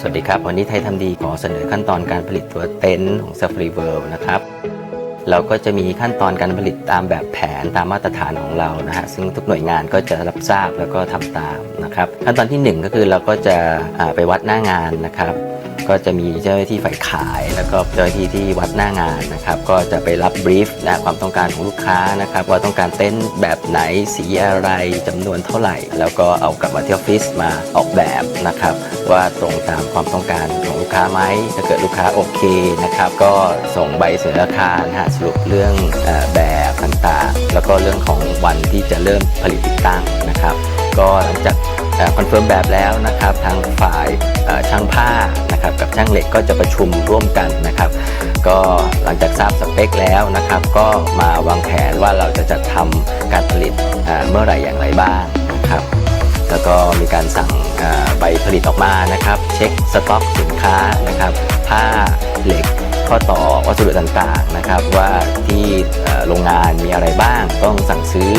สวัสดีครับ วันนี้ไทยทำดีขอเสนอขั้นตอนการผลิตตัวเต็นท์ของ Safari World นะครับ เราก็จะมีขั้นตอนการผลิตตามแบบแผนตามมาตรฐานของเรานะฮะซึ่งทุกหน่วยงานก็จะรับทราบแล้วก็ทำตามนะครับ ขั้นตอนที่หนึ่งก็คือเราก็จะไปวัดหน้างานนะครับ ก็จะมีเจ้าหน้าที่ฝ่ายขายแล้วก็เจ้าหน้าที่ที่วัดหน้างานนะครับ ก็จะไปรับบรีฟนะความต้องการของลูกค้านะครับ ว่าต้องการเต้นท์แบบไหนสีอะไรจำนวนเท่าไหร่ แล้วก็เอากลับมาที่ออฟฟิศมาออกแบบนะครับ ว่าตรงตามความต้องการของลูกค้าไหมถ้าเกิดลูกค้าโอเคนะครับ ก็ส่งใบเสนอราคานะฮะสรุปเรื่องแบบต่างๆ แล้วก็เรื่องของวันที่จะเริ่มผลิตติดตั้งนะครับ ก็หลังจาก คอนเฟิร์มแบบแล้วนะครับทางฝ่ายช่างผ้านะครับกับช่างเหล็กก็จะประชุมร่วมกันนะครับก็หลังจากทราบสเปคแล้วนะครับ ก็มาวางแผนว่าเราจะจัดทำการผลิตเมื่อไหร่อย่างไรบ้างนะครับแล้วก็มีการสั่งใบผลิตออกมานะครับ เช็คสต็อกสินค้านะครับผ้าเหล็ก ข้อต่อวัสดุต่างๆนะครับ ว่าที่โรงงานมีอะไรบ้าง ต้องสั่งซื้อ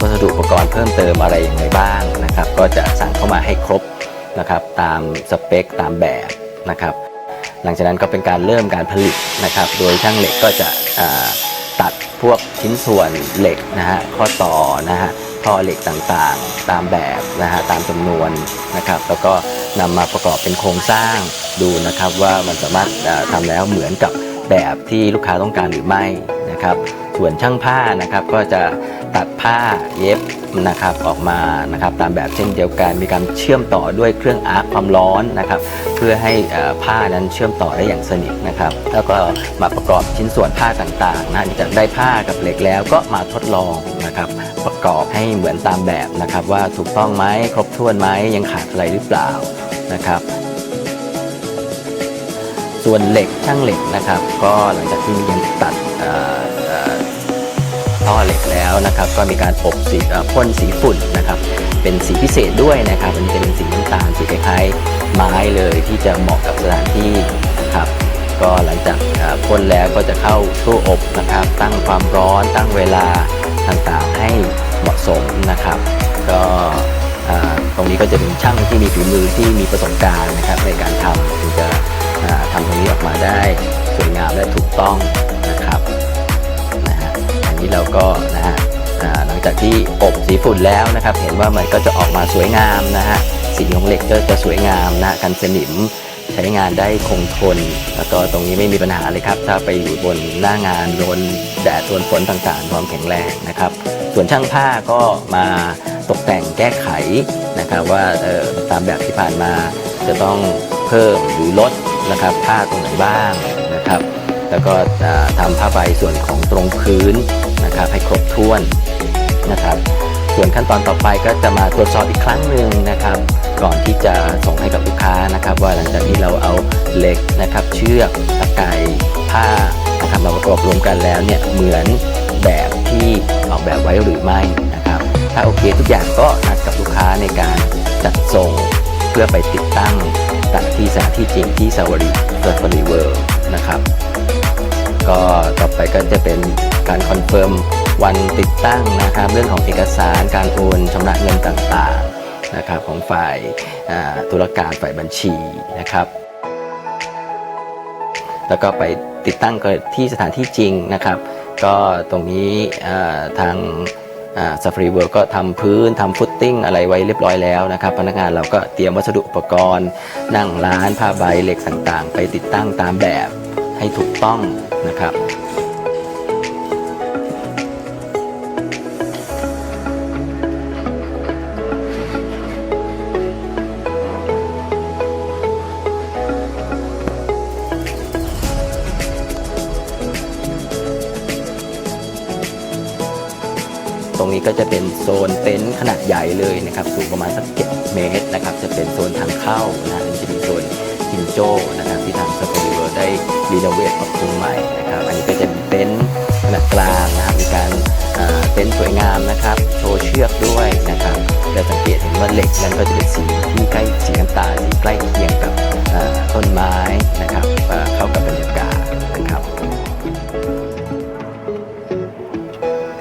วัสดุอุปกรณ์เพิ่มเติมอะไรอย่างไรบ้างนะครับ ก็จะสั่งเข้ามาให้ครบนะครับตามสเปคตามแบบนะครับ หลังจากนั้นก็เป็นการเริ่มการผลิตนะครับ โดยช่างเหล็กก็จะตัดพวกชิ้นส่วนเหล็กนะฮะข้อต่อนะฮะท่อเหล็กต่างๆ ตามแบบนะฮะตามจำนวนนะครับ แล้วก็ นำมาประกอบเป็นโครงสร้างดูนะครับว่ามันสามารถอ่าทำแล้วเหมือนกับแบบที่ลูกค้าต้องการหรือไม่นะครับ ส่วนช่างผ้านะครับก็จะ ตัดผ้าเย็บนะครับออกมานะครับตามแบบเช่นเดียวกัน มีการเชื่อมต่อด้วยเครื่องอาร์คความร้อนนะครับเพื่อให้อ่อผ้านั้นเชื่อมต่อได้อย่างสนิทนะครับแล้วก็มาประกอบชิ้นส่วนผ้าต่างๆนะจากได้ผ้ากับเหล็กแล้วก็มาทดลองนะครับประกอบให้เหมือนตามแบบนะครับว่าถูกต้องไหมครบถ้วนไหมยังขาดอะไรหรือเปล่านะครับส่วนเหล็กช่างเหล็กนะครับ ก็หลังจากที่มีการตัด ท่อเหล็กแล้วนะครับ ก็มีการอบสีพ่นสีฝุ่นนะครับ เป็นสีพิเศษด้วยนะครับอันนี้จะเป็นสีน้ำตาลสีคล้ายๆไม้เลยที่จะเหมาะกับสถานที่นะครับก็หลังจากพ่นแล้วก็จะเข้าตู้อบนะครับ ตั้งความร้อนตั้งเวลาต่างๆให้เหมาะสมนะครับ ก็ตรงนี้ก็จะเป็นช่างที่มีฝีมือที่มีประสบการณ์นะครับ ในการทำถึงจะทำตรงนี้ออกมาได้สวยงามและถูกต้องนะ นี้เราก็นะฮะหลังจากที่อบสีฝุ่นแล้วนะครับ เห็นว่ามันก็จะออกมาสวยงามนะฮะสีของเหล็กก็จะสวยงามนะกันสนิมใช้งานได้คงทน แล้วก็ตรงนี้ไม่มีปัญหาเลยครับ ถ้าไปอยู่บนหน้างานโดนแดดโดนฝนต่างๆ ความแข็งแรงนะครับ ส่วนช่างผ้าก็มาตกแต่งแก้ไขนะครับ ว่าตามแบบที่ผ่านมาจะต้องเพิ่มหรือลดนะครับผ้าตรงไหนบ้าง แล้วก็อ่าทำผ้าใบส่วนของตรงพื้นนะครับให้ครบถ้วนนะครับส่วนขั้นตอนต่อไปก็จะมาตรวจสอบอีกครั้งหนึ่งนะครับ ก่อนที่จะส่งให้กับลูกค้านะครับ ว่าหลังจากที่เราเอาเหล็กนะครับ เชือกตะไคร่ผ้านะครับมาประกอบรวมกันแล้วเนี่ยเหมือนแบบที่ออกแบบไว้หรือไม่นะครับ ถ้าโอเคทุกอย่างก็นัดกับลูกค้าในการจัดส่งเพื่อไปติดตั้งตัดที่สถานที่จริงที่สาวรีเฟิร์ฟรีเวิร์นะครับ ก็ต่อไปก็จะเป็นการคอนเฟิร์มวันติดตั้งนะครับเรื่องของเอกสารการโอนชำระเงินต่างๆนะครับของฝ่ายอ่าธุรการฝ่ายบัญชีนะครับ แล้วก็ไปติดตั้งก็ที่สถานที่จริงนะครับ ก็ตรงนี้ทางซัฟรีเวิร์ก็ทำพื้นทำฟุตติ้งอะไรไว้เรียบร้อยแล้วนะครับ พนักงานเราก็เตรียมวัสดุอุปกรณ์ นั่งร้านผ้าใบเหล็กต่างๆ ไปติดตั้งตามแบบ ให้ถูกต้องนะครับตรงนี้ก็จะเป็นโซนเต็นท์ขนาดใหญ่เลยนะครับสูงประมาณสัก 7 เมตรนะครับ จะเป็นโซนทางเข้านะอันนี้จะเป็นโซนฮินโจนะครับที่ทาง ร์ได้รีโนเวทปรับปรุงใหม่นะครับ อันนี้ก็จะเป็นเต็นท์ขนาดกลางนะครับมีการเต็นท์สวยงามนะครับ โชว์เชือกด้วยนะครับจะสังเกตเห็นว่าเหล็กนั้นก็จะเป็นสีที่ใกล้สีน้ำตาลสีใกล้เคียงกับต้นไม้นะครับเข้ากับบรรยากาศนะครับ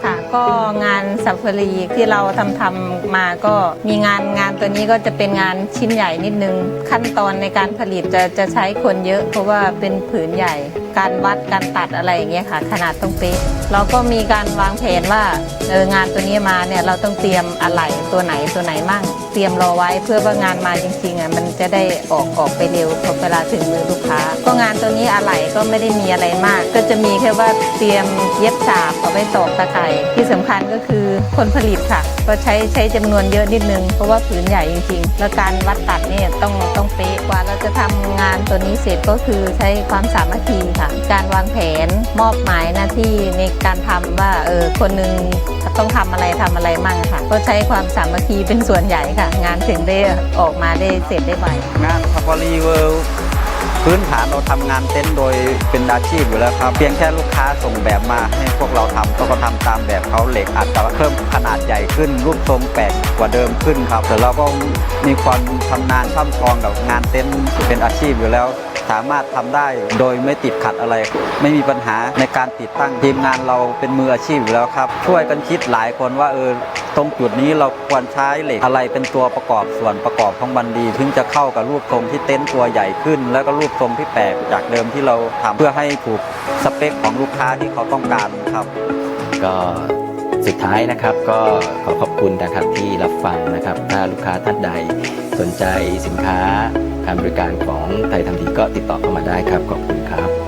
ค่ะก็งาน ซัฟฟารีที่เราทำทำมาก็มีงานงานตัวนี้ก็จะเป็นงานชิ้นใหญ่นิดนึง ขั้นตอนในการผลิตจะจะใช้คนเยอะ เพราะว่าเป็นผืนใหญ่ การวัดการตัดอะไรอย่างเงี้ยค่ะ ขนาดต้องเป๊ะเราก็มีการวางแผนว่าเอองานตัวนี้มาเนี่ยเราต้องเตรียมอะไหล่ตัวไหนตัวไหนมั่ง เตรียมรอไว้เพื่อว่างานมาจริงๆอะมันจะได้ออกออกไปเร็วพอเวลาถึงมือลูกค้า ก็งานตัวนี้อะไหล่ก็ไม่ได้มีอะไรมาก ก็จะมีแค่ว่าเตรียมเย็บ ฉาบเอาไว้ตอกตะไคร่ที่สำคัญก็คือคนผลิตค่ะ ก็ใช้ใช้จำนวนเยอะนิดนึง เพราะว่าผืนใหญ่จริง ๆ แล้วการวัดตัดเนี่ยต้องต้องเป๊ะกว่าเราจะทำงานตัวนี้เสร็จก็คือใช้ความสามัคคีค่ะ การวางแผนมอบหมายหน้าที่ในการทำว่าเออคนหนึ่งต้องทำอะไรทำอะไรมั่งค่ะ ก็ใช้ความสามัคคีเป็นส่วนใหญ่ค่ะ งานถึงได้ออกมาได้เสร็จได้ไวงานซาฟารีเวิลด์ พื้นฐานเราทำงานเต็นท์โดยเป็นอาชีพอยู่แล้วครับ เพียงแค่ลูกค้าส่งแบบมาให้พวกเราทำก็ก็ทำตามแบบเขาเหล็กอาจจะเพิ่มขนาดใหญ่ขึ้น รูปทรงแปลกกว่าเดิมขึ้นครับแต่เราก็มีความชำนาญช่ำชองกับงานเต็นท์เป็นอาชีพอยู่แล้ว สามารถทำได้โดยไม่ติดขัดอะไร ไม่มีปัญหาในการติดตั้งทีมงานเราเป็นมืออาชีพอยู่แล้วครับ ช่วยกันคิดหลายคนว่าเออตรงจุดนี้เราควรใช้เหล็กอะไรเป็นตัวประกอบส่วนประกอบของบันดีถึงจะเข้ากับรูปทรงที่เต็นท์ตัวใหญ่ขึ้น แล้วก็รูปทรงที่แปลกจากเดิมที่เราทำเพื่อให้ถูกสเปคของลูกค้าที่เขาต้องการครับ ก็สุดท้ายนะครับก็ขอขอบคุณนะครับที่รับฟังนะครับ ถ้าลูกค้าท่านใดสนใจสินค้า การบริการของไทยทำดีก็ติดต่อเข้ามาได้ครับ ขอบคุณครับ